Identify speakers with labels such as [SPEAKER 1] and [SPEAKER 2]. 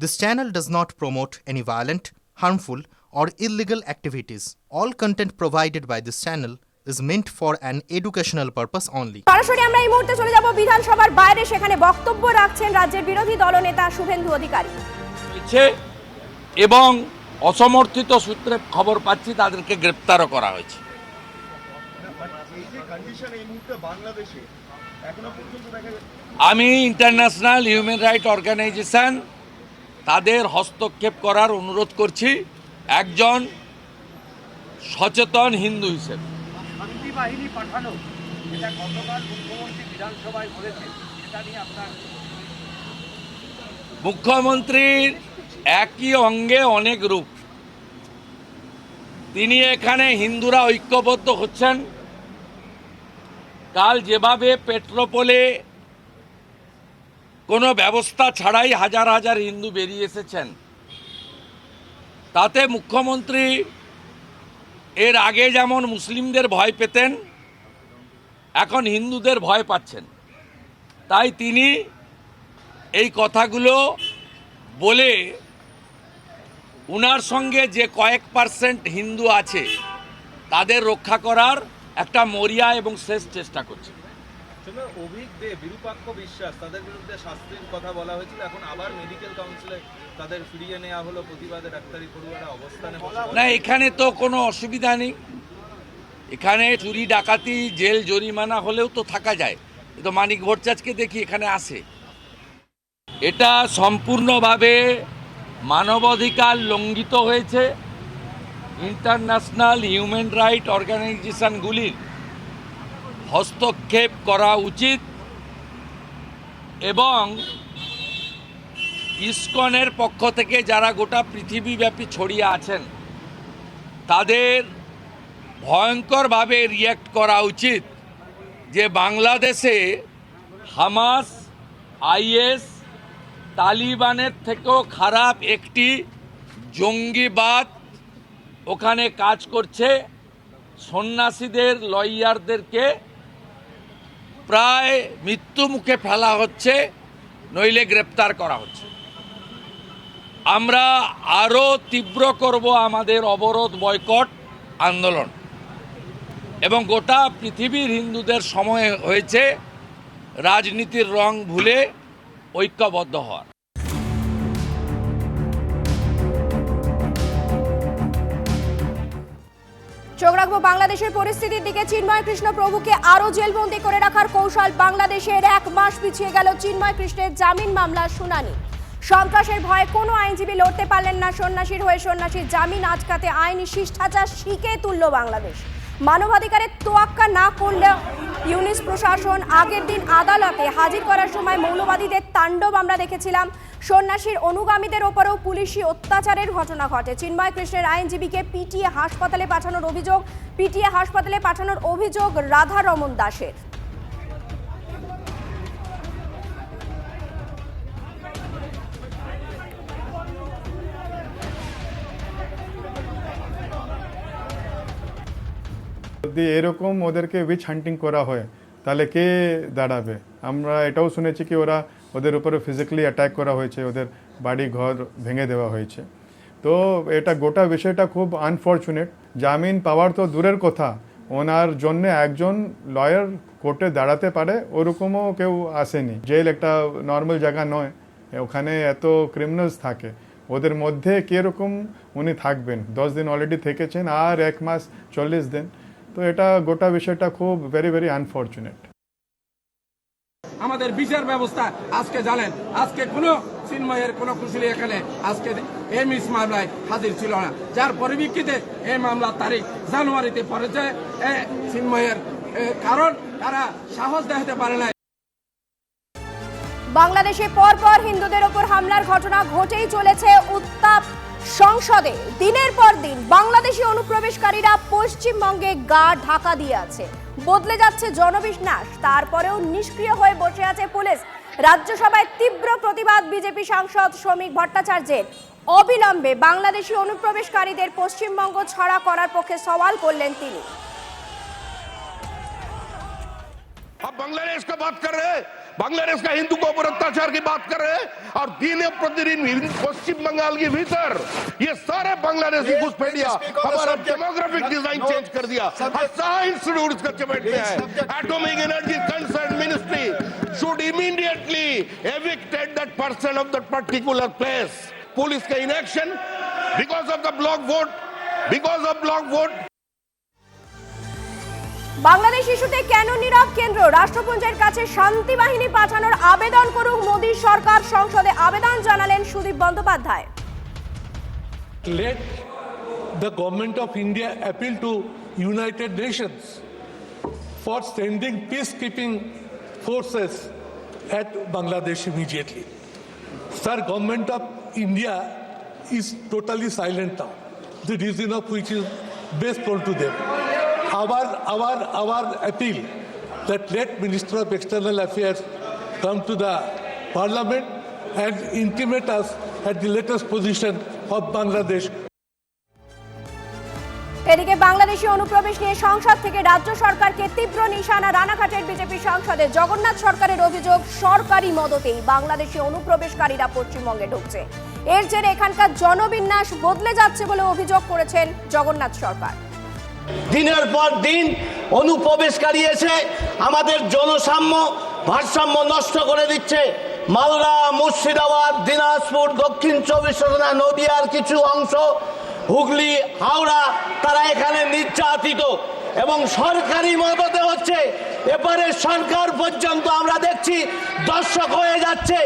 [SPEAKER 1] This channel does not promote any violent, harmful, or illegal activities. All content provided by this channel is meant for an educational purpose only.
[SPEAKER 2] সরাসরি আমরা এই মুহূর্তে চলে যাব বিধানসভার বাইরে সেখানে বক্তব্য রাখছেন রাজ্যের বিরোধী দলনেতা শুভেন্দু অধিকারী
[SPEAKER 3] এবং অসমর্থিত সূত্রে খবর পাচ্ছি তাদেরকে গ্রেপ্তারও করা হয়েছে
[SPEAKER 4] এই যে কন্ডিশন এই মুহূর্তে বাংলাদেশে এখনও পর্যন্ত দেখা যাচ্ছে
[SPEAKER 3] আমি ইন্টারন্যাশনাল হিউম্যান রাইট অর্গানাইজেশন তাদের হস্তক্ষেপ করার অনুরোধ করছি একজন সচেতন হিন্দু হিসেবে।
[SPEAKER 5] বাহিনী পাঠানো এটা গতকাল মুখ্যমন্ত্রী বিধানসভায় বলেছেন এটা নিয়ে আপনার
[SPEAKER 3] মুখ্যমন্ত্রীর একই অঙ্গে অনেক রূপ। তিনি এখানে হিন্দুরা ঐক্যবদ্ধ হচ্ছেন। কাল যেভাবে পেট্রোপোলে কোনো ব্যবস্থা ছাড়াই হাজার হাজার হিন্দু বেরিয়ে এসেছেন। তাতে মুখ্যমন্ত্রী এর আগে যেমন মুসলিমদের ভয় পেতেন, এখন হিন্দুদের ভয় পাচ্ছেন। তাই তিনি এই কথাগুলো বলে উনার সঙ্গে যে কয়েক পার্সেন্ট হিন্দু আছে, তাদের রক্ষা করার একটা মরিয়া এবং শেষ চেষ্টা করছে
[SPEAKER 4] আসলে অভিক দে, বিরূপাক্ষ বিশ্বাস, তাদের বিরুদ্ধে শাস্তির কথা বলা হয়েছিল। এখন আবার মেডিকেল কাউন্সিলে তাদের ফিরিয়ে নেওয়া হলো। প্রতিবাদে ডাক্তারি পড়ুয়ারা অবস্থানে বসে
[SPEAKER 3] না, এখানে তো কোনো অসুবিধা নেই। এখানে চুরি, ডাকাতি, জেল, জরিমানা হলেও তো থাকা যায়। তো মানিক ভট্টাচার্যকে দেখি এখানে আসে এটা সম্পূর্ণভাবে মানবাধিকার লঙ্ঘিত হয়েছে। ইন্টারন্যাশনাল হিউম্যান রাইট অর্গানাইজেশনগুলির হস্তক্ষেপ করা উচিত এবং ইস্কনের পক্ষ থেকে যারা গোটা পৃথিবীব্যাপী ছড়িয়ে আছেন, তাদের ভয়ঙ্করভাবে রিয়্যাক্ট করা উচিত যে বাংলাদেশে হামাস, আইএস তালিবানের থেকেও খারাপ একটি জঙ্গিবাদ ওখানে কাজ করছে। সন্ন্যাসীদের, লয়ারদেরকে প্রায় মৃত্যু মুখে ফেলা হচ্ছে, নইলে গ্রেপ্তার করা হচ্ছে। আমরা আরও তীব্র করব আমাদের অবরোধ বয়কট আন্দোলন। এবং গোটা পৃথিবীর হিন্দুদের সময় হয়েছে, রাজনীতির রং ভুলে ঐক্যবদ্ধ হওয়ার।
[SPEAKER 2] চোখ রাখব বাংলাদেশের পরিস্থিতির দিকে। চিন্ময় কৃষ্ণ প্রভুকে আরও জেলবন্দি করে রাখার কৌশল বাংলাদেশের এক মাস পিছিয়ে গেল চিন্ময় কৃষ্ণের জামিন মামলার শুনানি। সন্ত্রাসের ভয়ে কোনো আইনজীবী লড়তে পারলেন না সন্ন্যাসীর হয়ে সন্ন্যাসীর জামিন আজকাতে আইনি শিষ্টাচার শিখে তুলল বাংলাদেশ। মানবাধিকারের তোয়াক্কা না করলে ইউনিস প্রশাসন আগের দিন আদালতে হাজির করার সময় মৌলবাদীদের তাণ্ডব আমরা দেখেছিলাম। সন্ন্যাসীর অনুগামীদের ওপরেও পুলিশি অত্যাচারের ঘটনা ঘটে। চিন্ময় কৃষ্ণের আইনজীবীকে পিটিএ হাসপাতালে পাঠানোর অভিযোগ পিটিএ হাসপাতালে পাঠানোর অভিযোগ রাধারমন দাসের।
[SPEAKER 6] যদি এরকম ওদেরকে উইচ হান্টিং করা হয়, তাহলে কে দাঁড়াবে? আমরা এটাও শুনেছি কি ওরা ওদের উপরে ফিজিক্যালি অ্যাটাক করা হয়েছে, ওদের বাড়ি ঘর ভেঙে দেওয়া হয়েছে। তো এটা গোটা বিষয়টা খুব আনফর্চুনেট জামিন পাওয়ার তো দূরের কথা। ওনার জন্য একজন লয়ার কোর্টে দাঁড়াতে পারে, ওরকমও কেউ আসেনি। জেল একটা নর্মাল জায়গা নয়, ওখানে এত ক্রিমিনালস থাকে। ওদের মধ্যে কীরকম উনি থাকবেন? দশ দিন অলরেডি থেকেছেন, আর এক মাস চল্লিশ দিন। তো এটা গোটা বিষয়টা খুব ভেরি ভেরি আনফর্চুনেট
[SPEAKER 7] আমাদের বিচার ব্যবস্থা আজকে জানেন আজকে কোনো চিন্ময়ের কোনো কুশলী এখানে। আজকে এই মিস মামলায় হাজির ছিল না। যার পরিপ্রেক্ষিতে এই মামলার তারিখ জানুয়ারিতে পড়েছে। এ চিন্ময়ের কারণ তারা সাহস দেখাতে পারে না
[SPEAKER 2] বাংলাদেশে পরপর হিন্দুদের ওপর হামলার ঘটনা ঘটেই চলেছে উত্তাপ। সংসদে দিনের পর দিন বাংলাদেশি অনুপ্রবেশকারীরা পশ্চিমবঙ্গে গা ঢাকা দিয়ে আছে। বদলে যাচ্ছে জনবিশ্বাস তারপরেও নিষ্ক্রিয় হয়ে বসে আছে পুলিশ। রাজ্যসভায় তীব্র প্রতিবাদ বিজেপি সাংসদ শ্রমিক ভট্টাচার্যের। অবিলম্বে বাংলাদেশি অনুপ্রবেশকারীদের পশ্চিমবঙ্গ ছাড়া করার পক্ষে সওয়াল করলেন তিনি।
[SPEAKER 8] आप बांग्लादेश का हिंदू को ऊपर अत्याचार की बात कर रहे हैं और दिन प्रतिदिन पश्चिम बंगाल के भीतर ये सारे बांग्लादेश की घुसपैठिया हमारा डेमोग्राफिक डिज़ाइन चेंज कर दिया। हर सारा इंस्टीट्यूट इसका चपेट में है। Atomic energy concern ministry should immediately evicted that person of that particular place police का inaction because of the block vote because of block vote
[SPEAKER 2] Bangladesh শিশুতে কেন নীরব কেন্দ্র? রাষ্ট্রপুঞ্জের কাছে শান্তি বাহিনী পাঠানোর আবেদন করুক মোদি সরকার। সংসদে আবেদন জানালেন Sudip Bandyopadhyay.
[SPEAKER 9] Let the government of India appeal to United Nations for sending peace keeping forces at Bangladesh immediately sir government of India is totally silent now reason of which is best toll to Our, our, our appeal that let Minister of External Affairs come to the Parliament and intimate us at the latest position of Bangladesh.
[SPEAKER 2] এদিকে বাংলাদেশি অনুপ্রবেশ নিয়ে সংসদ থেকে রাজ্য সরকারকে তীব্র নিশানা রানাঘাটের বিজেপি সংসদে জগন্নাথ সরকারের অভিযোগ সরকারি মদতেই বাংলাদেশি অনুপ্রবেশকারীরা পশ্চিমবঙ্গে ঢুকছে। এর জেরে এখানকার জনবিন্যাস বদলে যাচ্ছে বলে অভিযোগ করেছেন জগন্নাথ সরকার।
[SPEAKER 10] দিনের পর দিন অনুপ্রবেশকারী এসে আমাদের জনসাম্য, ভারসাম্য নষ্ট করে দিচ্ছে। মালদা, মুর্শিদাবাদ, দিনাজপুর, দক্ষিণ চব্বিশ পরগনা, নদিয়ার কিছু অংশ, হুগলি, হাওড়া, তারা এখানে নির্যাতিত এবং সরকারি মদতে হচ্ছে। এবারে সরকার পর্যন্ত আমরা দেখছি দর্শক হয়ে যাচ্ছে।